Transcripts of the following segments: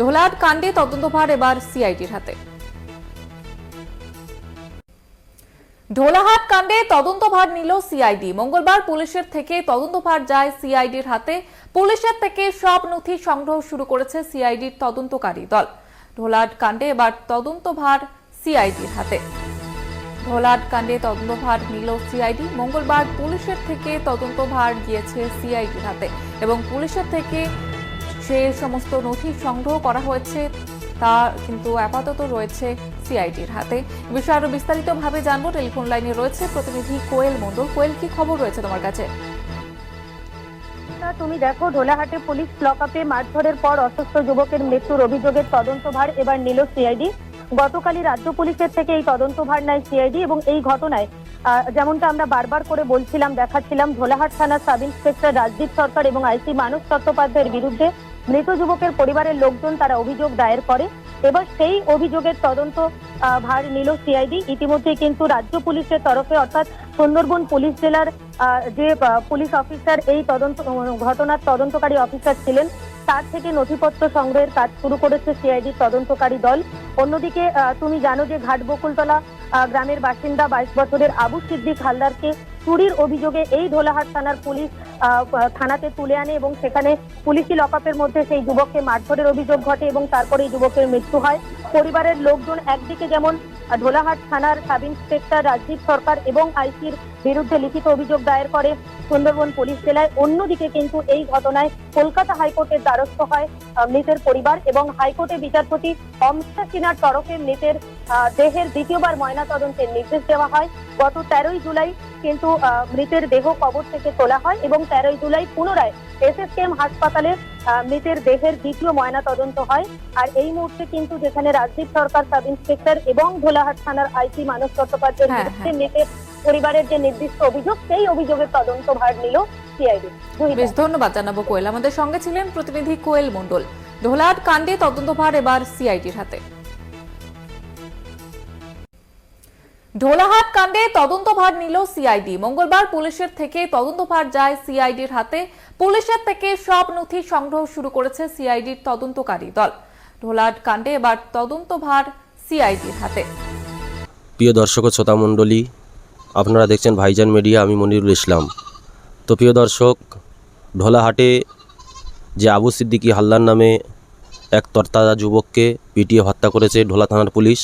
ধোলাহাট কাণ্ডে তদন্তভার এবার সিআইডির হাতে। ঢোলাহাট কাণ্ডে তদন্তভার নিল সিআইডি। মঙ্গলবার পুলিশের থেকে তদন্তভার যায় সিআইডির হাতে। পুলিশের থেকে সব নথি সংগ্রহ শুরু করেছে সিআইডির তদন্তকারী দল। ঢোলাহাট কাণ্ডে এবার তদন্তভার সিআইডির হাতে। ঢোলাহাট কাণ্ডে তদন্তভার নিল সিআইডি। মঙ্গলবার পুলিশের থেকে তদন্তভার গিয়েছে সিআইডির হাতে এবং পুলিশের থেকে সে সমস্ত নথি সংগ্রহ করা হয়েছে, তা কিন্তু আপাতত রয়েছে সিআইডির হাতে। বিষয় আরও বিস্তারিতভাবে জানব। টেলিফোন লাইনে রয়েছে প্রতিনিধি কোয়েল মন্ডল কোয়েল, কি খবর রয়েছে তোমার কাছে? তুমি দেখো, ঢোলাহাটে পুলিশ লকআপে মারধরের পর অসুস্থ যুবকের মৃত্যুর অভিযোগের তদন্তভার এবার নিল সিআইডি। গতকালই রাজ্য পুলিশের থেকে এই তদন্তভার নেয় সিআইডি এবং এই ঘটনায় যেমনটা আমরা বারবার করে বলছিলাম, দেখাচ্ছিলাম ঢোলাহাট থানার সাব ইন্সপেক্টর রাজদীপ সরকার এবং আইসি মানস চট্টোপাধ্যায়ের বিরুদ্ধে মৃত যুবকের পরিবারের লোকজন তারা অভিযোগ দায়ের করে। এবার সেই অভিযোগের তদন্ত ভার নিল সিআইডি। ইতিমধ্যে কিন্তু রাজ্য পুলিশের তরফে অর্থাৎ সুন্দরবন পুলিশ জেলার যে পুলিশ অফিসার, এই তদন্ত ঘটনার তদন্তকারী অফিসার ছিলেন তার থেকে নথিপত্র সংগ্রহের কাজ শুরু করেছে সিআইডি তদন্তকারী দল। অন্যদিকে তুমি জানো যে ঘাট বকুলতলা আহ, গ্রামের বাসিন্দা বাইশ বছরের আবু সিদ্দিক হালদারকে চুরির অভিযোগে এই ধোলাহাট থানার পুলিশ থানাতে তুলে আনে এবং সেখানে পুলিশি লকআপের মধ্যে সেই যুবককে মারধরের অভিযোগ ঘটে এবং তারপরে এই যুবকের মৃত্যু হয়। পরিবারের লোকজন একদিকে যেমন আহ, ঢোলাহাট থানার সাব ইন্সপেক্টর রাজদীপ সরকার এবং আইসির বিরুদ্ধে লিখিত অভিযোগ দায়ের করে সুন্দরবন পুলিশ জেলায়। অন্যদিকে কিন্তু এই ঘটনায় কলকাতা হাইকোর্টের দ্বারস্থ হয় মৃতের পরিবার এবং হাইকোর্টের বিচারপতি অমিতা সিনহার তরফে মৃতের দেহের দ্বিতীয়বার ময়নাতদন্তের নির্দেশ দেওয়া হয়। গত তেরোই জুলাই কিন্তু মৃতের দেহ কবর থেকে তোলা হয় এবং তেরোই জুলাই পুনরায় এসএসকেএম হাসপাতালে আহ, মৃতের দেহের দ্বিতীয় ময়না তদন্ত হয়। আর এই মুহূর্তে কিন্তু যেখানে রাজদীপ সরকার সাব ইন্সপেক্টর এবং ভোলাহাট থানার আইসি মানস চট্টোপাধ্যায়ের হ্যাঁ, বিরুদ্ধে মৃতের পরিবারের যে নির্দিষ্ট অভিযোগ সেই অভিযোগের তদন্ত ভার নিল সিআইডি। বেশ ধন্যবাদ জানাব কোয়েল। আমাদের সঙ্গে ছিলেন প্রতিনিধি কোয়েল মন্ডল ঢোলাহাট কাণ্ডে তদন্তভার এবার সিআইডির হাতে। ঢোলাহাট কাণ্ডে তদন্তভার নিল সিআইডি মঙ্গলবার পুলিশের থেকে তদন্তভার যায় সিআইডির হাতে। পুলিশের থেকে সব নথি সংগ্রহ শুরু করেছে সিআইডির তদন্তকারী দল। ঢোলাহাট কাণ্ডে এবার তদন্তভার সিআইডির হাতে। প্রিয় দর্শক ও শ্রোতা মণ্ডলী, আপনারা দেখছেন ভাইজান মিডিয়া, আমি মনিরুল ইসলাম। তো প্রিয় দর্শক, ঢোলাহাটে যে আবু সিদ্দিকী হালদার নামে এক তরতাজা যুবককে পিটিয়ে হত্যা করেছে ঢোলা থানার পুলিশ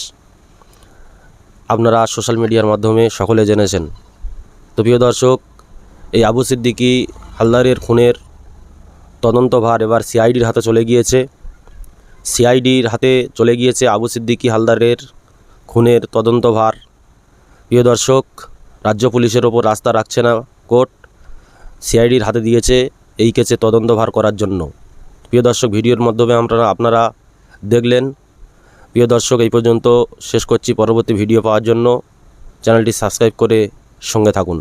আপনারা সোশ্যাল মিডিয়ার মাধ্যমে সকলে জেনেছেন। তো প্রিয় দর্শক, এই আবু সিদ্দিকি হালদারের খুনের তদন্তভার এবার সিআইডির হাতে চলে গিয়েছে। সিআইডির হাতে চলে গিয়েছে আবু সিদ্দিকি হালদারের খুনের তদন্তভার প্রিয় দর্শক, রাজ্য পুলিশের ওপর রাস্তা রাখছে না কোর্ট। সিআইডির হাতে দিয়েছে এই কেসে তদন্তভার করার জন্য। প্রিয় দর্শক, ভিডিওর মাধ্যমে আমরা আপনারা দেখলেন প্রিয় দর্শক, এই পর্যন্ত শেষ করছি পরবর্তী ভিডিও পাওয়ার জন্য। চ্যানেলটি সাবস্ক্রাইব করে সঙ্গে থাকুন।